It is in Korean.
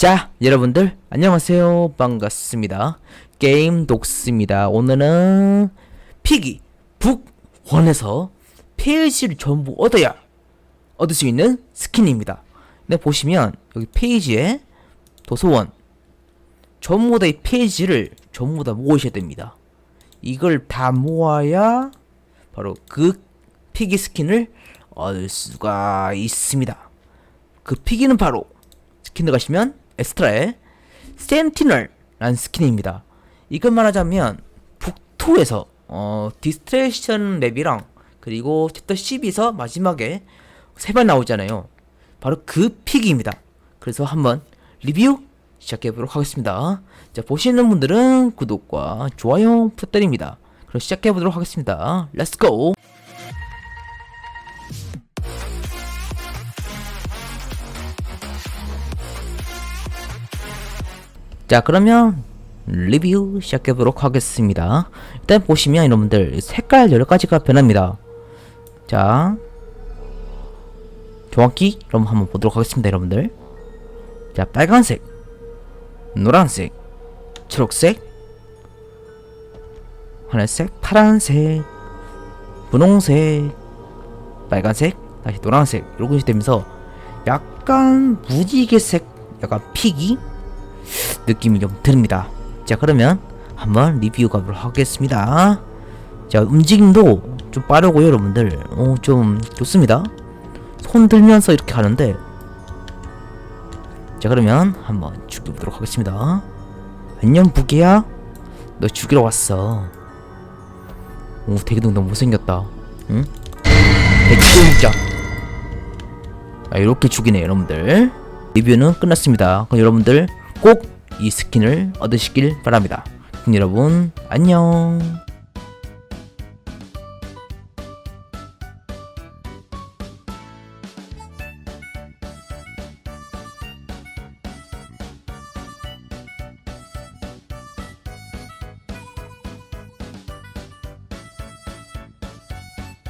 자, 여러분들 안녕하세요. 반갑습니다. 게임 독스입니다. 오늘은 피기 북원에서 페이지를 전부 얻어야 얻을 수 있는 스킨입니다. 네, 보시면 여기 페이지에 도서원 전부 다 이 페이지를 전부 다 모으셔야 됩니다. 이걸 다 모아야 바로 그 피기 스킨을 얻을 수가 있습니다. 그 피기는 바로 스킨 들어가시면 엑스트라에 센티널라는 스킨입니다. 이것 말하자면 북2에서 어, 디스트레이션 맵이랑 그리고 챕터 12에서 마지막에 세 번 나오잖아요. 바로 그 픽입니다. 그래서 한번 리뷰 시작해 보도록 하겠습니다. 자, 보시는 분들은 구독과 좋아요 부탁드립니다. 그럼 시작해 보도록 하겠습니다. 렛츠 고! 자 그러면 리뷰 시작해 보도록 하겠습니다. 일단 보시면 여러분들 색깔 여러 가지가 변합니다. 자 정확히 그럼 한번 보도록 하겠습니다 여러분들. 자 빨간색 노란색 초록색 하늘색 파란색 분홍색 빨간색 다시 노란색 것이 되면서 약간 무지개색 약간 피기 느낌이 좀 듭니다. 자 그러면 한번 리뷰 가보도록 하겠습니다. 자 움직임도 좀 빠르고요 여러분들 어, 좀 좋습니다. 손 들면서 이렇게 하는데 자 그러면 한번 죽여보도록 하겠습니다. 안녕 부기야 너 죽이러 왔어. 오 되게 너무 못생겼다. 응? 진짜. 아, 이렇게 죽이네 여러분들. 리뷰는 끝났습니다. 그럼 여러분들 꼭 이 스킨을 얻으시길 바랍니다. 여러분 안녕.